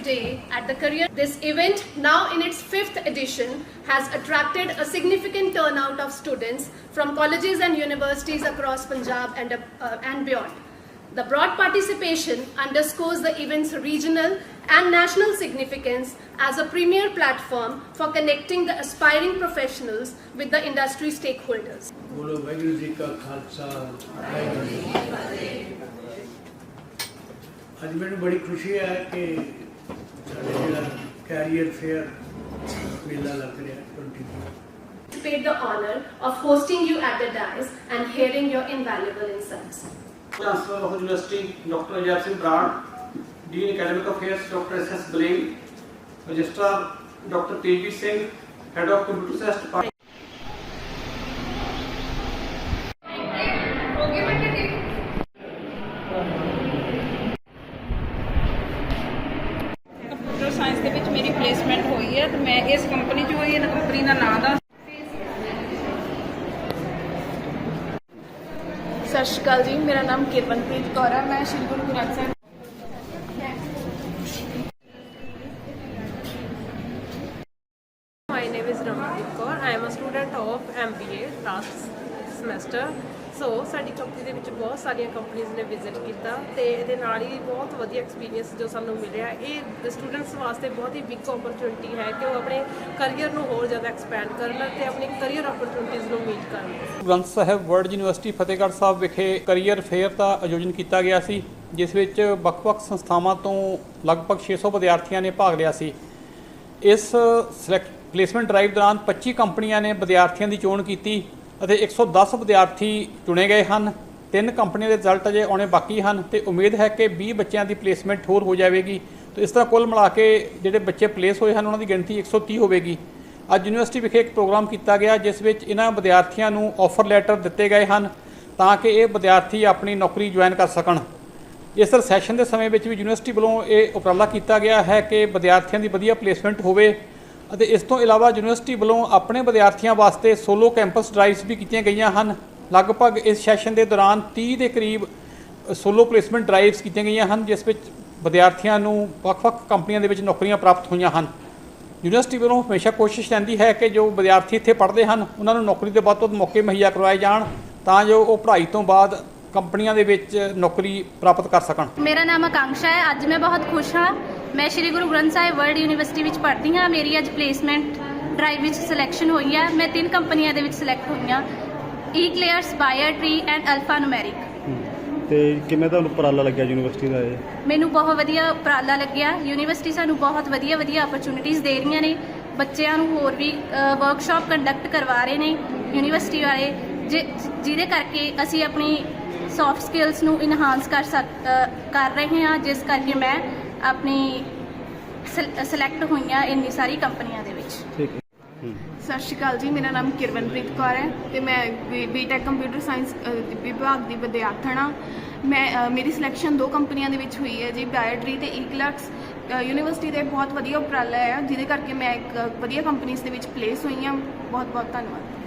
today at the career. This event, now in its fifth edition, has attracted a significant turnout of students from colleges and universities across Punjab and, uh, and beyond. The broad participation underscores the event's regional and national significance as a premier platform for connecting the aspiring professionals with the industry stakeholders. ਬੋਲੋ ਵਾਹਿਗੁਰੂ ਜੀ ਕਾ ਖਾਲਸਾ ਵਾਹਿਗੁਰੂ ਜੀ ਕੀ ਫਤਿਹ ਅੱਜ ਮੈਨੂੰ ਬੜੀ ਖੁਸ਼ੀ ਹੈ ਕਿ ਸਾਡੇ career fair Mela Lagrya 23. Paid the honor of hosting you at the dais and hearing your invaluable insights. Chancellor of University Dr. Ajay Singh Brand, Dean Academic Affairs Dr. S. S. Blaine, Registrar Dr. P. Singh, Head of Computer Science Department. Science ਦੇ ਵਿੱਚ ਮੇਰੀ placement ਹੋਈ ਹੈ ਤੇ ਮੈਂ ਇਸ company 'ਚ ਹੋਈ ਹੈ ਕੰਪਨੀ ਦਾ ਨਾਮ ਦਾ ਸਤਿ ਸ਼੍ਰੀ ਅਕਾਲ ਜੀ ਮੇਰਾ ਨਾਮ ਕਿਰਨਪ੍ਰੀਤ ਕੌਰ ਹੈ ਮੈਂ Shri Guru Granth Sahib My name is Ramandeep Kaur. I am a student of MBA last semester. ਸੋ ਸਾਡੀ ਕੰਪਨੀ ਦੇ ਵਿੱਚ ਬਹੁਤ ਸਾਰੀਆਂ ਕੰਪਨੀਆਂ ਨੇ ਵਿਜ਼ਿਟ ਕੀਤਾ ਤੇ ਇਹਦੇ ਨਾਲ ਹੀ ਬਹੁਤ ਵਧੀਆ ਐਕਸਪੀਰੀਅੰਸ ਜੋ ਸਾਨੂੰ ਮਿਲਿਆ ਇਹ ਸਟੂਡੈਂਟਸ ਵਾਸਤੇ ਬਹੁਤ ਹੀ ਬਿਗ ਓਪਰਚੁਨਿਟੀ ਹੈ ਕਿ ਉਹ ਆਪਣੇ ਕਰੀਅਰ ਨੂੰ ਹੋਰ ਜ਼ਿਆਦਾ ਐਕਸਪੈਂਡ ਕਰਨ ਤੇ ਆਪਣੀ ਕਰੀਅਰ ਓਪਰਚੁਨਿਟੀਜ਼ ਨੂੰ ਮੀਟ ਕਰਨ। ਗ੍ਰੰਥ ਸਾਹਿਬ ਵਰਲਡ ਯੂਨੀਵਰਸਿਟੀ ਫਤਿਹਗੜ੍ਹ ਸਾਹਿਬ ਵਿਖੇ ਕਰੀਅਰ ਫੇਅਰ ਦਾ ਆਯੋਜਨ ਕੀਤਾ ਗਿਆ ਸੀ, ਜਿਸ ਵਿੱਚ ਵੱਖ-ਵੱਖ ਸੰਸਥਾਵਾਂ ਤੋਂ ਲਗਭਗ 600 ਵਿਦਿਆਰਥੀਆਂ ਨੇ ਭਾਗ ਲਿਆ ਸੀ। ਇਸ ਸਿਲੈਕਟ ਪਲੇਸਮੈਂਟ ਡਰਾਈਵ ਦੌਰਾਨ 25 ਕੰਪਨੀਆਂ ਨੇ ਵਿਦਿਆਰਥੀਆਂ ਦੀ ਚੋਣ ਕੀਤੀ। ਅਤੇ 110 ਵਿਦਿਆਰਥੀ ਚੁਣੇ ਗਏ ਹਨ। ਤਿੰਨ ਕੰਪਨੀਆਂ ਦੇ ਰਿਜ਼ਲਟ ਅਜੇ ਆਉਣੇ ਬਾਕੀ ਹਨ ਤੇ ਉਮੀਦ ਹੈ ਕਿ 20 ਬੱਚਿਆਂ ਦੀ ਪਲੇਸਮੈਂਟ ਹੋਰ ਹੋ ਜਾਵੇਗੀ। ਤੇ ਇਸ ਤਰ੍ਹਾਂ ਕੁੱਲ ਮਿਲਾ ਕੇ ਜਿਹੜੇ ਬੱਚੇ ਪਲੇਸ ਹੋਏ ਹਨ, ਉਹਨਾਂ ਦੀ ਗਿਣਤੀ 130 ਹੋਵੇਗੀ। ਅੱਜ ਯੂਨੀਵਰਸਿਟੀ ਵਿਖੇ ਇੱਕ ਪ੍ਰੋਗਰਾਮ ਕੀਤਾ ਗਿਆ, ਜਿਸ ਵਿੱਚ ਇਹਨਾਂ ਵਿਦਿਆਰਥੀਆਂ ਨੂੰ ਆਫਰ ਲੈਟਰ ਦਿੱਤੇ ਗਏ ਹਨ ਤਾਂ ਕਿ ਇਹ ਵਿਦਿਆਰਥੀ ਆਪਣੀ ਨੌਕਰੀ ਜੁਆਇਨ ਕਰ ਸਕਣ। ਇਸ ਤਰ੍ਹਾਂ ਸੈਸ਼ਨ ਦੇ ਸਮੇਂ ਵਿੱਚ ਵੀ ਯੂਨੀਵਰਸਿਟੀ ਵੱਲੋਂ ਇਹ ਉਪਰਾਲਾ ਕੀਤਾ ਗਿਆ ਹੈ ਕਿ ਵਿਦਿਆਰਥੀਆਂ ਦੀ ਵਧੀਆ ਪਲੇਸਮੈਂਟ ਹੋਵੇ ਅਤੇ ਇਸ ਤੋਂ ਇਲਾਵਾ ਯੂਨੀਵਰਸਿਟੀ ਵੱਲੋਂ ਆਪਣੇ ਵਿਦਿਆਰਥੀਆਂ ਵਾਸਤੇ ਸੋਲੋ ਕੈਂਪਸ ਡਰਾਈਵਸ ਵੀ ਕੀਤੀਆਂ ਗਈਆਂ ਹਨ। ਲਗਭਗ ਇਸ ਸੈਸ਼ਨ ਦੇ ਦੌਰਾਨ 30 ਦੇ ਕਰੀਬ ਸੋਲੋ ਪਲੇਸਮੈਂਟ ਡਰਾਈਵਸ ਕੀਤੀਆਂ ਗਈਆਂ ਹਨ, ਜਿਸ ਵਿੱਚ ਵਿਦਿਆਰਥੀਆਂ ਨੂੰ ਵੱਖ-ਵੱਖ ਕੰਪਨੀਆਂ ਦੇ ਵਿੱਚ ਨੌਕਰੀਆਂ ਪ੍ਰਾਪਤ ਹੋਈਆਂ ਹਨ। ਯੂਨੀਵਰਸਿਟੀ ਵੱਲੋਂ ਹਮੇਸ਼ਾ ਕੋਸ਼ਿਸ਼ ਰਹਿੰਦੀ ਹੈ ਕਿ ਜੋ ਵਿਦਿਆਰਥੀ ਇੱਥੇ ਪੜ੍ਹਦੇ ਹਨ, ਉਹਨਾਂ ਨੂੰ ਨੌਕਰੀ ਦੇ ਵੱਧ ਤੋਂ ਵੱਧ ਮੌਕੇ ਮੁਹੱਈਆ ਕਰਵਾਏ ਜਾਣ, ਤਾਂ ਜੋ ਉਹ ਪੜ੍ਹਾਈ ਤੋਂ ਬਾਅਦ ਕੰਪਨੀਆਂ ਦੇ ਵਿੱਚ ਨੌਕਰੀ ਪ੍ਰਾਪਤ ਕਰ ਸਕਣ? ਮੇਰਾ ਨਾਮ ਆਕਾਂक्षा ਹੈ। ਅੱਜ ਮੈਂ ਬਹੁਤ ਖੁਸ਼ ਹਾਂ। ਮੈਂ ਸ਼੍ਰੀ ਗੁਰੂ ਗ੍ਰੰਥ ਸਾਹਿਬ ਵਰਲਡ ਯੂਨੀਵਰਸਿਟੀ ਵਿੱਚ ਪੜ੍ਹਦੀ ਹਾਂ। ਮੇਰੀ ਅੱਜ ਪਲੇਸਮੈਂਟ ਡਰਾਈਵ ਵਿੱਚ ਸਿਲੈਕਸ਼ਨ ਹੋਈ ਹੈ। ਮੈਂ ਤਿੰਨ ਕੰਪਨੀਆਂ ਦੇ ਵਿੱਚ ਸਿਲੈਕਟ ਹੋਈ ਹਾਂ। ਈ ਕਲੀਅਰਸ ਬਾਇਰ ਟਰੀ ਐਂਡ ਅਲਫਾ ਨੂਮੈਰਿਕ ਤੇ ਕਿਵੇਂ ਤੁਹਾਨੂੰ ਉਪਰਾਲਾ ਲੱਗਿਆ ਯੂਨੀਵਰਸਿਟੀ ਦਾ ਇਹ? ਮੈਨੂੰ ਬਹੁਤ ਵਧੀਆ ਉਪਰਾਲਾ ਲੱਗਿਆ। ਯੂਨੀਵਰਸਿਟੀ ਸਾਨੂੰ ਬਹੁਤ ਵਧੀਆ ਵਧੀਆ ਓਪਰਚੁਨਿਟੀਜ਼ ਦੇ ਰਹੀਆਂ ਨੇ। ਬੱਚਿਆਂ ਨੂੰ ਹੋਰ ਵੀ ਵਰਕਸ਼ਾਪ ਕੰਡਕਟ ਕਰਵਾ ਰਹੇ ਨੇ ਯੂਨੀਵਰਸਿਟੀ ਵਾਲੇ। ਜਿ- ਜਿਹਦੇ ਕਰਕੇ ਅਸੀਂ ਆਪਣੀ ਸੌਫਟ ਸਕਿੱਲਸ ਨੂੰ ਇਨਹਾਂਸ ਕਰ ਸਕ ਕਰ ਰਹੇ ਹਾਂ ਜਿਸ ਕਰਕੇ ਮੈਂ ਆਪਣੀ ਸਿਲੈਕਟ ਹੋਈਆਂ ਇੰਨੀ ਸਾਰੀ ਕੰਪਨੀਆਂ ਦੇ ਵਿੱਚ। ਠੀਕ ਹੈ। ਹੂੰ। ਸਤਿ ਸ਼੍ਰੀ ਅਕਾਲ ਜੀ ਮੇਰਾ ਨਾਮ ਕਿਰਨਪ੍ਰੀਤ ਕੌਰ ਹੈ ਤੇ ਮੈਂ ਬੀਟੈਕ ਕੰਪਿਊਟਰ ਸਾਇੰਸ ਵਿਭਾਗ ਦੀ ਵਿਦਿਆਰਥਣ ਹਾਂ। ਮੈਂ ਮੇਰੀ ਸਿਲੈਕਸ਼ਨ ਦੋ ਕੰਪਨੀਆਂ ਦੇ ਵਿੱਚ ਹੋਈ ਹੈ ਜੀ ਬਾਇਓਟਰੀ ਤੇ ਈਕਲਰਕਸ ਯੂਨੀਵਰਸਿਟੀ ਦੇ ਬਹੁਤ ਵਧੀਆ ਉਪਰਾਲਾ ਹੈ ਜਿਹਦੇ ਕਰਕੇ ਮੈਂ ਇੱਕ ਵਧੀਆ ਕੰਪਨੀਆਂ ਦੇ ਵਿੱਚ ਪਲੇਸ ਹੋਈ ਹਾਂ। ਬਹੁਤ ਬਹੁਤ ਧੰਨਵਾਦ।